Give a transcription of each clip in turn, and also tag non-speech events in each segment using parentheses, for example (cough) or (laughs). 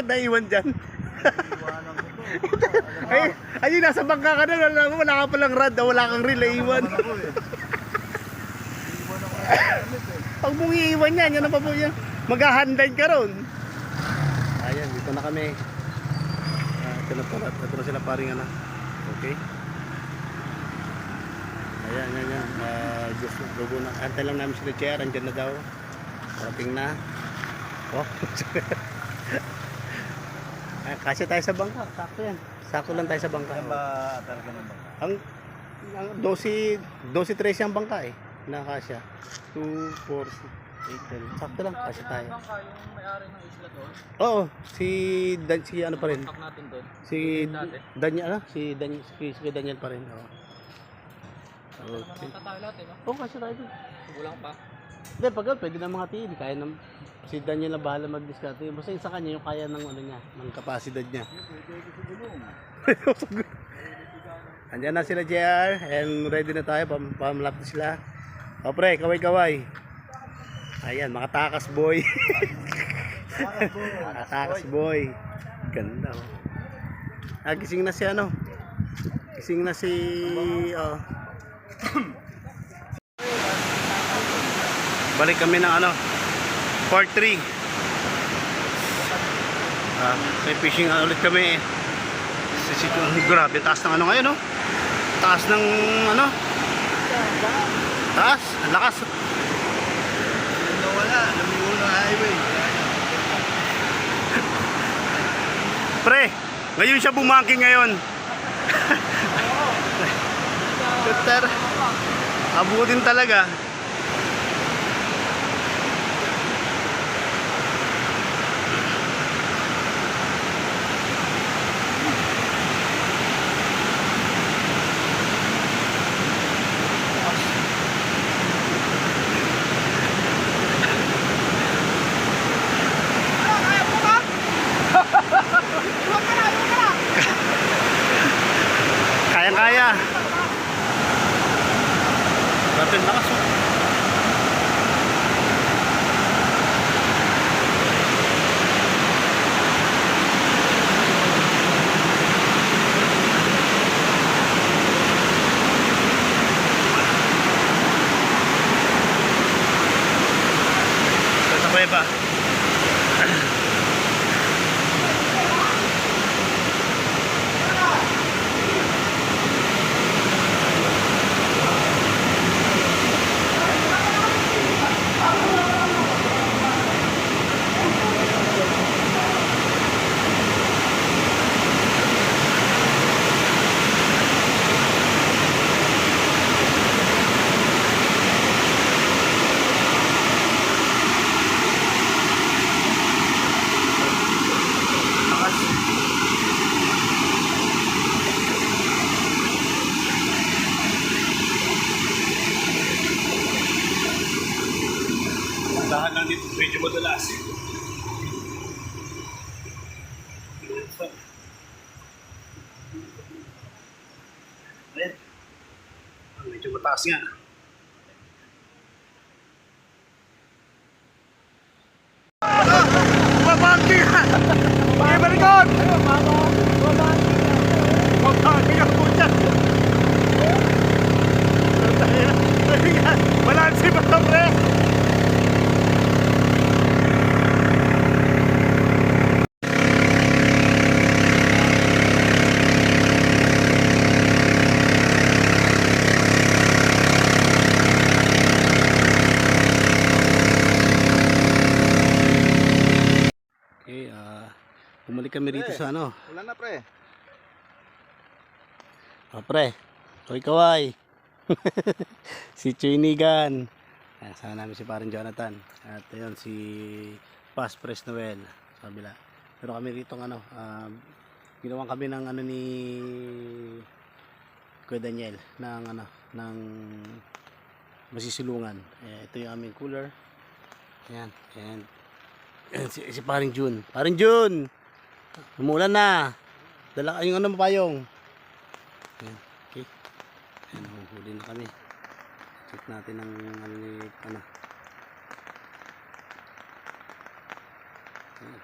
bakit naiwan dyan? Ay, ayun, nasa bangka ka na, wala, wala ka palang rad, ah, wala kang reel, naiwan. Pag mong iiwan yan, yan ang pa po yan. Maghahandad ka ron. Ayan, dito na kami. Ah, ito na ito na sila paring ano. Okay. Ayan, yan, yan. Uh, Diyos na, lugo na. Antay lang namin sila chair, andyan na daw. Parating na. Oh. (laughs) Ay, kasi tayo sa bangka, sakto yan. Sakto lang tayo sa bangka. Kaya ba talaga naman? Ang, ang 12, 12 13 ang bangka eh. Nakasya. 2, 4, 8, 10. Sakto lang, kasya tayo. Bangka yung may-ari ng isla doon. Oo, si Dan, si ano pa rin. Contact natin doon. Si Daniel, ano? Si Daniel, si, si Daniel pa rin. Oo. Okay. Tayo lahat eh, no? Oo, kasya tayo. Kulang pa. Hindi, pag pwede na mga team. Kaya ng, si Daniel na bahala mag-discard. Basta yung sa kanya, yung kaya ng ano niya, ng kapasidad niya. (laughs) Andiyan na sila JR and ready na tayo, pam pamlap na sila. O pre, kaway-kaway. Ayan, mga takas boy. mga takas (laughs) boy. Ganda oh. Ah, gising na si ano? Gising na si... Oh. (clears throat) Balik kami ng ano? Part 3. Ah, may fishing ah, ulit kami. Grabe, taas ng ano ngayon, no? Taas ng ano? Taas, ang lakas. Na wala. Lumigo ng highway. (laughs) Pre, ngayon siya bumangking ngayon. (laughs) Shooter. Abutin talaga. Kayang-kaya. Grabe ang lakas. oh. Ito dito, medyo madalas. Ayan. Ah, Medyo mataas nga. Babangki ka! Ay, barikon! Babangki ka po dyan! Balansi ba ito, pre? Okay, ah, bumalik kami rito sa ano, Wala na pre. Ah, pre, kaway kaway. (laughs) si Chuinigan. Ayan, sama namin si parang Jonathan. At ayun, si Past Pres Noel. Sa kabila. Pero kami rito ng ano, um, ginawa kami ng ano ni Kuya Daniel ng ano, ng masisilungan. Eh, ito yung aming cooler. Ayan, and si, si paring June. Paring June! Umulan na. Dala yung ano mapayong. Ayan. Okay. Ayan, huli na kami. Check natin ang ano ni ano. Ayan.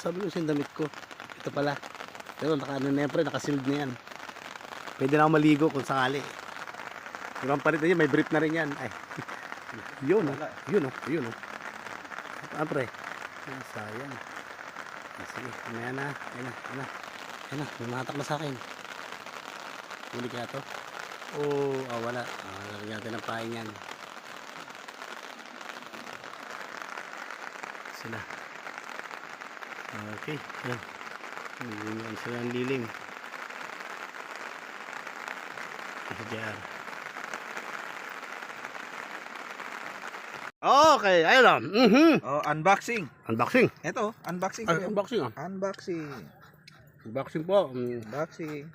Sabi ko sa damit ko. Ito pala. Pero naka ano na yan pre, nakasild na yan. Pwede na ako maligo kung sakali. Pero ang palit na yan, may brief na rin yan. Ay, yun oh. Yun oh. Yun oh. Ah, pre. Ay, sayang. Ah, sige, na. Ayun na, ayun na. Ayun na, lumatak na sa akin. Huli kaya to? Oh, ah, wala. Ah, lalagyan natin ng pain yan. Sila. Okay, yan. Nagbunuan sila ng liling. Si Okay, ayun na. Mhm. Oh, unboxing. Unboxing. Ito, unboxing. Ay, unboxing ah. Unboxing. Unboxing po. Mm, Unboxing.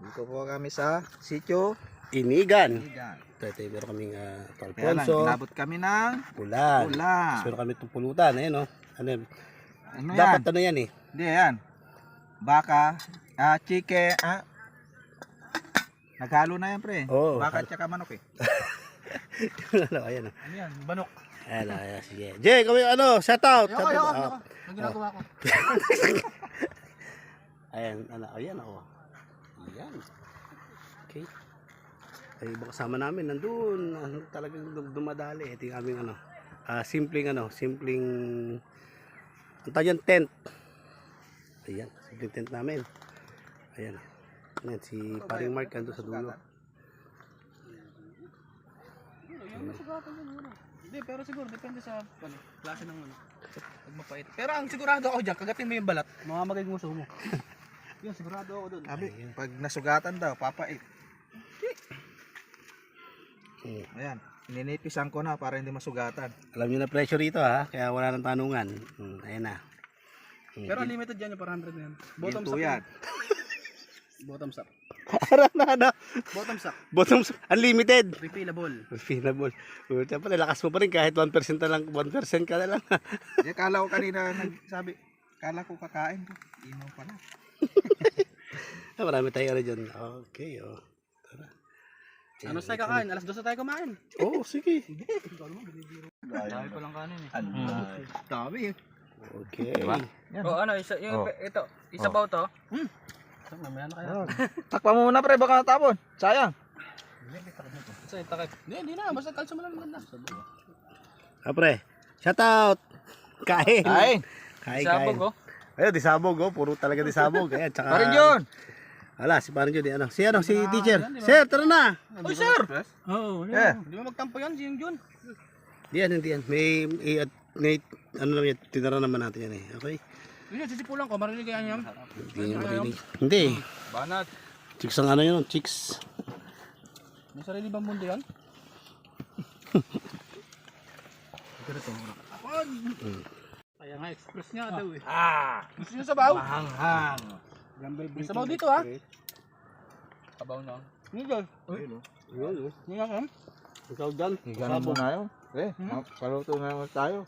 Dito po kami sa sitio. Inigan. Yan. Ito, meron kaming uh, Kaya lang, Alfonso. inabot kami ng Pulan. pula. Meron kami itong pulutan. Ayun oh. Ano, yan? Ano dapat yan? ano yan eh. Hindi, yan. Baka, ah, chicken, ah. Naghalo na yan, pre. Oo. Baka at saka manok eh. (laughs) ano, ayan oh. Ano yan? Banok. Ayan, oh, ayan, sige. Jay, kami ano, shout out. Ayoko, ayoko, ayoko. Ang ginagawa ko. (laughs) Ayan, ano, ayan ako. Ayan. Okay. Ay, iba kasama namin, nandun, ano, talagang dum- dumadali. Ito yung aming ano, ah, simpleng ano, simpleng, ang tawag yan, tent. Ayan, simpleng tent namin. Ayan. Ayan, si paring Mark ando sa dulo. Yung masugatan yun, muna. Hindi, pero siguro depende sa ano, klase ng ano. Pag mapait. Pero ang sigurado ako dyan, kagatin mo yung balat, mamamagay mo sa mo. (laughs) Yun, sigurado ako dun. Sabi, pag nasugatan daw, papait. Hmm. Ayan, ininipisan ko na para hindi masugatan. Alam niyo na presyo rito ha, kaya wala nang tanungan. Hmm, ayan na. Hmm. Pero unlimited yan yung 400 na yan. Bottoms Ginto up. yan. (laughs) Bottoms up. Parang na ano, Bottoms up. bottoms, unlimited. Refillable. Refillable. Uh, Siyempre, lakas mo pa rin kahit 1% na lang, 1% ka na lang. Eh, kala ko kanina, nagsabi, kala ko kakain ko. Ino pala. (laughs) Ah, Marami tayo ano dyan. Okay, oh. Tara. Ano tayo kakain? Alas 2 tayo kumain. Oo, oh, sige. Dami pa lang kanin eh. Dami eh. Okay. Yan. Oh, ano, isa, yung, Oh. ito, isa ba to? Hmm. So, mamaya na kaya. Takpa mo muna pre, baka natapon. Sayang. Isa, itakip. Hindi, hindi na. Basta kalsa mo lang ganda. Ah, pre. Shout out. Kain. Kain. Kain, Sabog, kain. oh. Ayun, disabog, oh. Puro talaga disabog. Ayan, tsaka... Parin yun. Wala, si parang yun. Ano? Si ano, si Ah, teacher. yan? Sir, tara na. Uy, sir! Oo, oh, Eh. Di ba magtampo yan, si yung Jun? Hindi yan, hindi yan. May, may, may ano lang yan, tinara naman natin yan eh. Okay? Yan, sisipulan ko. Marinig kaya niya. Hindi niya marinig. Hindi. Banat. Chicks ang ano yun, chicks. May sarili bang mundo yan? Kaya nga, express nga daw eh. Ah. Gusto niyo sabaw? Hanghang. May sabaw dito ha. Sabaw na. Hindi dyan. Ayun oh. Yun, oh. Hindi nga kan. Ikaw dyan. Higanan mo na yun. Eh, paluto na naman tayo.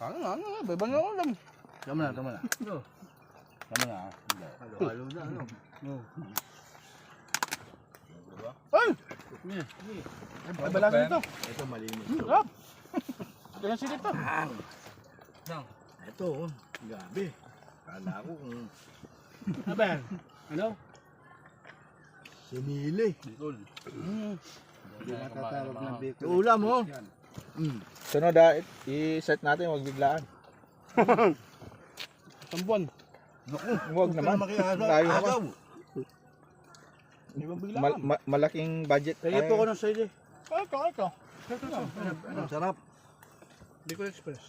Ano nga, ano nga. Beba na ako lang. Tama na, tama na. Tama na. Halo na ano. Ay! Ay, balasa nito. Ito malinis. Sarap. Kaya sila ito. Ito oh. Gabi. Kala ko kung Ano yan? Ano? sinili. Mm. Matatawag na bacon. Ulam mo. Mm. Sunod ah, i-set natin, huwag biglaan. (laughs) Tambuan. Huwag naman. Tayo naman. Di ba bigla? Mal- ma- malaking budget. Kaya tayo. po ko ng. Ay, ito, ito. Ito, ito. Ano, sarap. Bicol Express.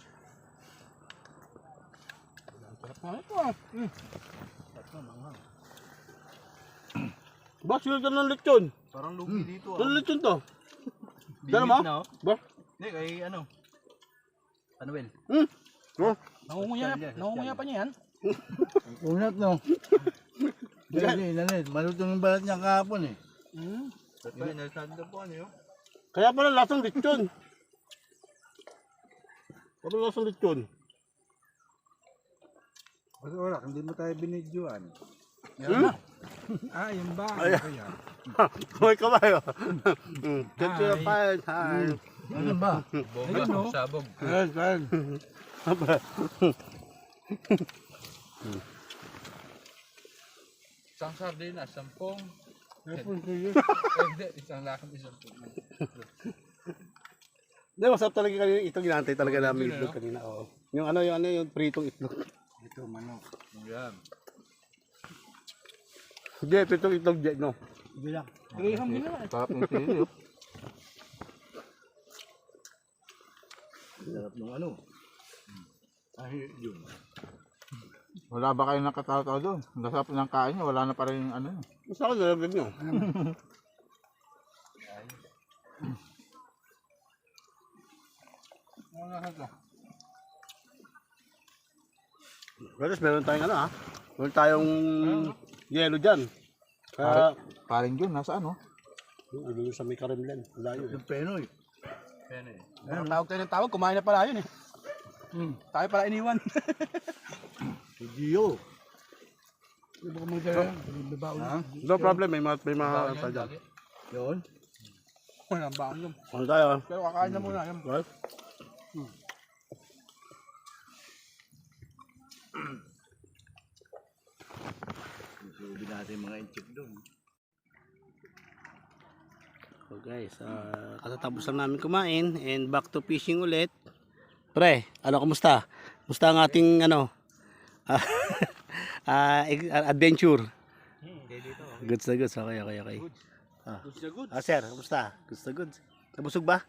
Sarap nga ito ah. Mm. Boss, yun ng lechon. Parang lugi dito Ano lechon to? Dala mo? Na. Ba? Hindi, kay ano? Panuel. Hmm? Oh. Nangunguya, nangunguya pa niya yan. (laughs) Unat no. Dali, dali. Malutong yung balat niya kahapon eh. Hmm. Kaya pala lasang lechon. Ano lasang lechon? Kasi wala, hindi mo tayo binidyoan. Hmm? Ah, yung ba? Ay. Kaya. (laughs) Hoy kabayo. Hmm. Lechon na pa. Hi. Ano ba? (laughs) No? Sabog. Yes, yes. Isang sardinas, sampung. Eh, Hindi, isang lakad, isang puno. Hindi, masarap talaga kanina ito. Ginantay talaga namin yung itlog kanina. Oo. Yung ano, yung ano, yung pritong itlog. Ito, manok. Yan. Hindi, pritong itlog dyan, no? Graham din naman. Sarap ng oh. Sarap ng ano. Ay, yun. Wala ba kayong nakatawa doon? Nasap ng kain niya, wala na pa rin yung ano. Mas ako nalaglag nyo. Ano na ito? Pero meron tayong ano ha? Meron tayong yelo dyan. Kaya, Paring yun, nasa ano? ano sa may karimlan. Layo. Yung penoy. Ang tawag tayo ng tawag, kumain na pala yun eh. Hmm. Tayo pala iniwan. (laughs) Si Gio. Ha? No problem, may mga, may mga ano tayo dyan. Yun. Wala ang baon yun. Ano tayo? Pero kakain na muna yun. Right? Susubi natin mga inchik doon. So guys, ah, katatapos lang namin kumain and back to fishing ulit. Pre, ano kumusta? Kumusta ang ating ano? (laughs) ex- ah, adventure. Goods na goods. Okay, okay, okay. Ah. Ah, sir, kumusta? Goods na goods. Nabusog ba?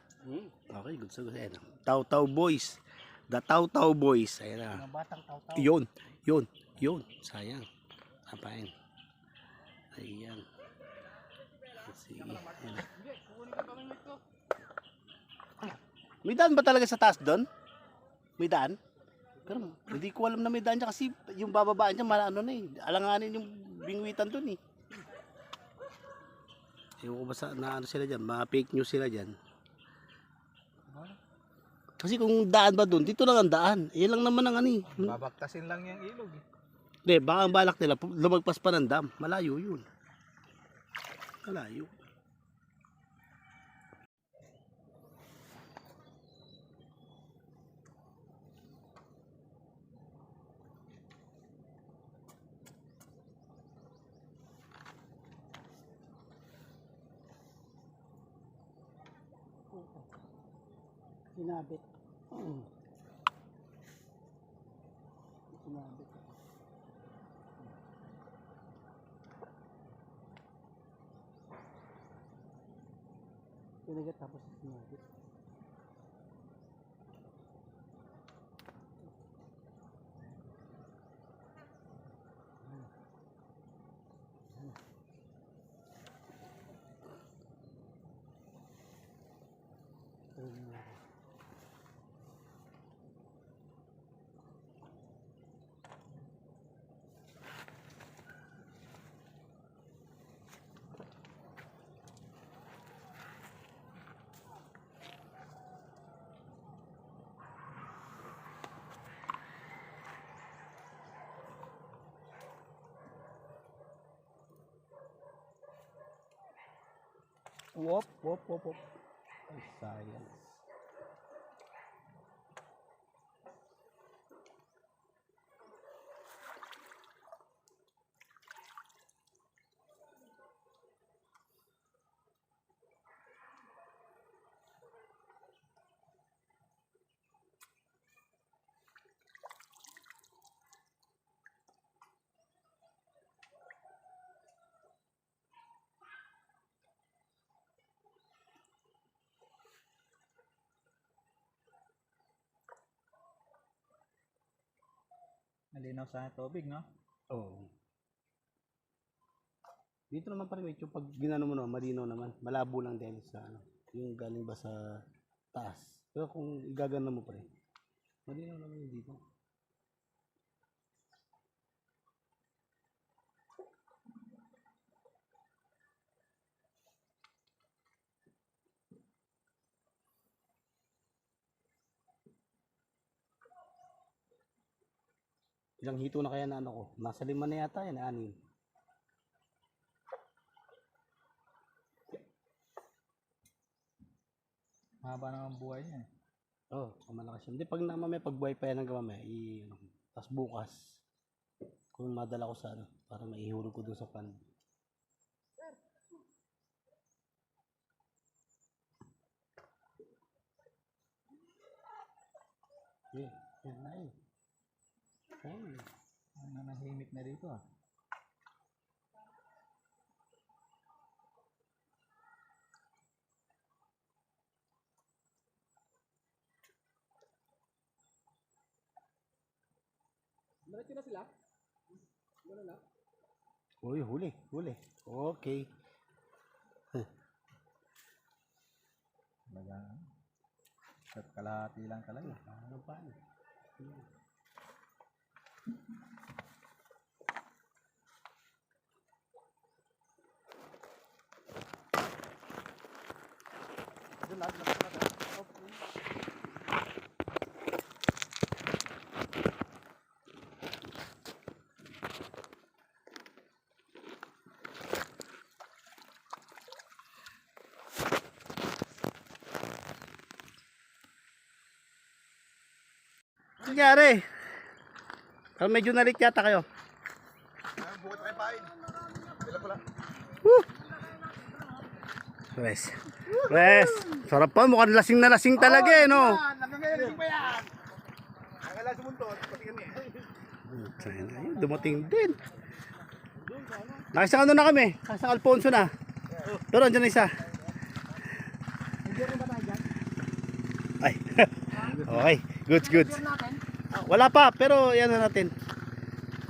Okay, goods na goods. Ayan. Taw Taw Boys. The Taw Taw Boys. Ayan na. batang tawtaw. Yun, yun, yun. Sayang. Apain. Ayan. Sige. Ayan. May daan ba talaga sa taas doon? May daan? Pero hindi ko alam na may daan dyan kasi yung bababaan dyan, ano na eh. Alanganin yung bingwitan doon eh. Ewan ko ba sa, na ano sila dyan, mga fake news sila dyan. Kasi kung daan ba doon, dito lang ang daan. Iyan lang naman ang ano eh. Babaktasin lang yung ilog eh. Hindi, baka ang balak nila, lumagpas pa ng dam. Malayo yun. Malayo. Sinabit. Sinabit. Pinagat tapos sinabit. Wop, wop, wop, wop. Ay, sayang. Malinaw sa tubig, no? Oo. Dito naman pa rin medyo pag ginano mo naman, malinaw naman. Malabo lang din sa ano, yung galing ba sa taas. Pero kung igagana mo pa rin, malinaw naman yung dito. Ilang hito na kaya na ano ko? Nasa lima na yata yan, anin. Mahaba naman buhay niya. eh. Oo, oh, malakas yun. Hindi, pag na mamaya, pag buhay pa yan hanggang mamaya, i, ano, Tapos bukas, kung madala ko sa ano, para maihulog ko doon sa pan. Yeah, yan na. Ang nanahimik na dito ah. Uy, huli, huli. Okay. Talaga. At kalahati lang talaga. Ano pa? Ano nangyari? Parang medyo nalit yata kayo. Bukod tayo pain. Sila pala. Pres. Pres. Sarap pa. Mukhang lasing na lasing talaga eh, no? Nagkakayanin pa yan. Nakala sumuntot. Pati kami. Ayun, dumating din. Nakisang ano na kami. Nakisang Alfonso na. Pero andyan na isa. Ay. (laughs) okay. Good, good. Wala pa, pero yan na natin.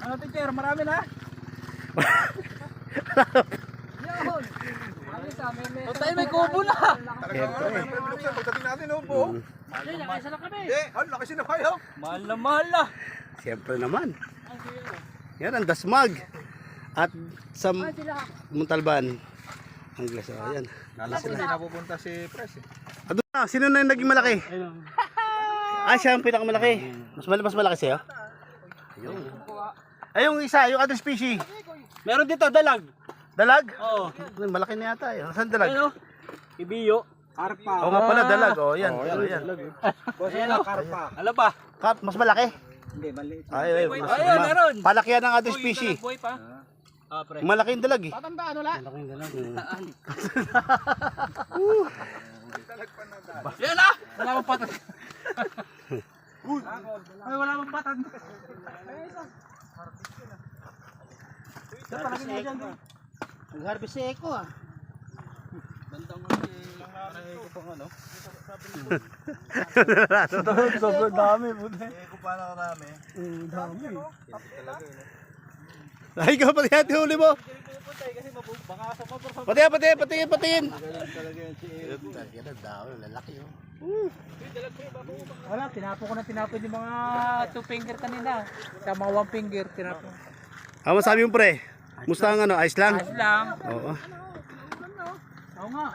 Ano teacher? Marami na. O tayo may kubo na. Siyempre. Pagdating natin oh. Buo. Ayun, nakisa na kami. Eh, laki sila kayo? Mahal na mahal na. Siyempre naman. Yan ang dasmag. At sa Muntalban. Ang glass. Oh, yan. Kala ko hindi napupunta si Pres eh. Ado na, sino na yung naging malaki? Ah, siya ang pinakamalaki. Mas malaki, mas malaki sa'yo? Ayun. Ay, yung isa, yung other species. Meron dito, dalag. Dalag? Oo. Ay, Malaki na yata. Eh. Saan dalag? Ayun o. Ibiyo. Karpa. Oo nga pala, dalag. Oh, yan. Oh, yan. Ayan o. Karpa. Ano ba? Kat, mas malaki. Hindi, maliit. Ay, ay, mas, Ayun, ma- meron. Palakihan ng other species. Buhay pa. Ah, pre. Malaki yung dalag eh. Patanda ano la? Malaki yung dalag. (laughs) Yan ah! Wala mong patad. (laughs) Ay, wala mong patad. Nag-harvest si Eko ah. Bandang mo si... Aray ko pang ano? Sobrang dami. Eh, kung paano karami. Dami. Ay, ka pati hati huli mo. Pati, pati, pati, pati. Talaga yan si Yan ang dami, lalaki oh. Wala, tinapo ko na tinapo yung mga two finger kanina. Sa mga one finger, tinapo. Ano sabi mo pre? Musta ang ano, ayos lang? Ayos lang. Oo. Oo nga.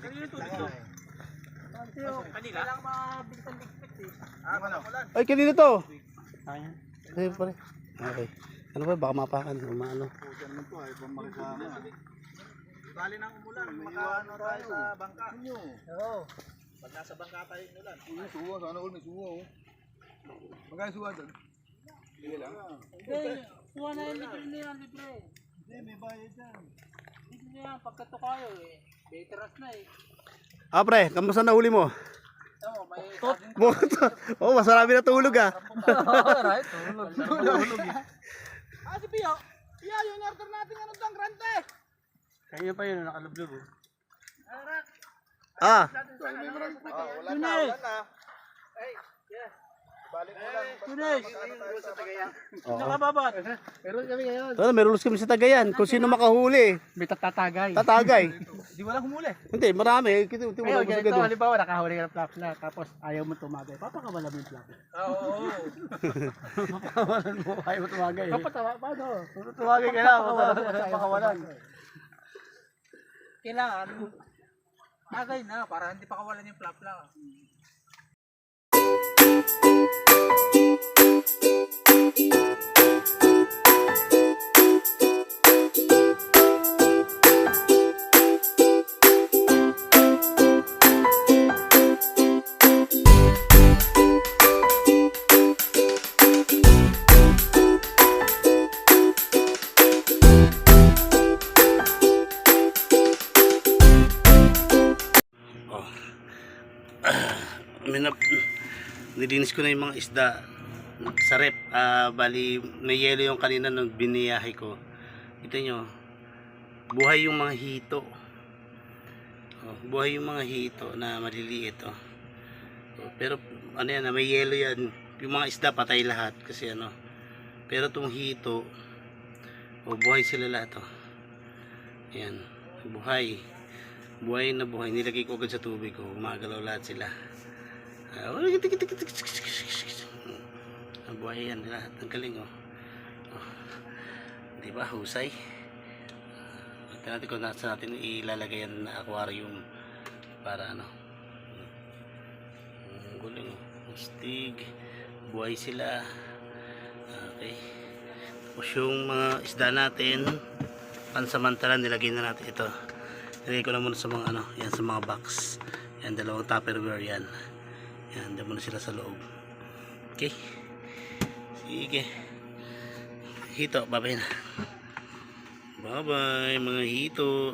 Kanina to dito. Kanila? Eh. Ah, ano? Ay, kanina to. Ay, pare. Okay. Ano ba, baka mapakan. Umano. Diyan naman to ay pamakasama. Bali ng umulan, makaano tayo sa bangka. Oo. Pag nasa bangka tayo yung ulan. May suwa, sana all may suwa oh. Magkano suwa doon? Hindi lang. Hindi, kuha na yung libre na yan, libre. Hindi, may bayad yan. Libre na yan, pagkato kayo eh. Veterans na eh. Ah, pre, kamusta na huli mo? Oh, mas marami na tulog ah. (laughs) right, tulog. Tulog. Ah, si Pio. Pio, yung order natin ano doon, grande. Kaya pa yun, nakalublob oh. Ah. Wala na, wala na. Balik mo lang. Tunes. oo. Nakababat. Meron kami ngayon. May rules kami sa Tagayan. Kung sino makahuli, May tatatagay. tatagay. Di wala humuli. Hindi, marami. Pero wala mo sa ganito, halimbawa nakahuli ka ng flap na tapos ayaw mo tumagay. Papakawala mo yung flap. Oo. Papakawalan mo, ayaw mo tumagay. Papatawa, paano? Tumagay ka lang, papakawalan. Kailangan, tagay na para hindi pa kawalan yung flap lang. Nilinis ko na yung mga isda sa rep. Ah, bali, may yelo yung kanina nung biniyahe ko. Kita nyo, buhay yung mga hito. Oh, buhay yung mga hito na maliliit. Oh. Oh, pero ano yan, ah, may yelo yan. Yung mga isda patay lahat kasi ano. Pero itong hito, oh, buhay sila lahat. Oh. Ayan, buhay. Buhay na buhay. Nilagay ko agad sa tubig ko. Gumagalaw lahat sila. Ang buhay yan lahat. Ang galing oh. oh. Di ba? Husay. Ito natin kung nasa natin ilalagay yan na aquarium para ano. Ang guling oh. Mustig. Buhay sila. Okay. Tapos yung mga isda natin pansamantala nilagay na natin ito. Nilagay ko na muna sa mga ano, yan sa mga box. Yan dalawang tupperware yan. Yan, dyan muna sila sa loob. Okay. Sige. Hito, babay na. Bye-bye mga hito.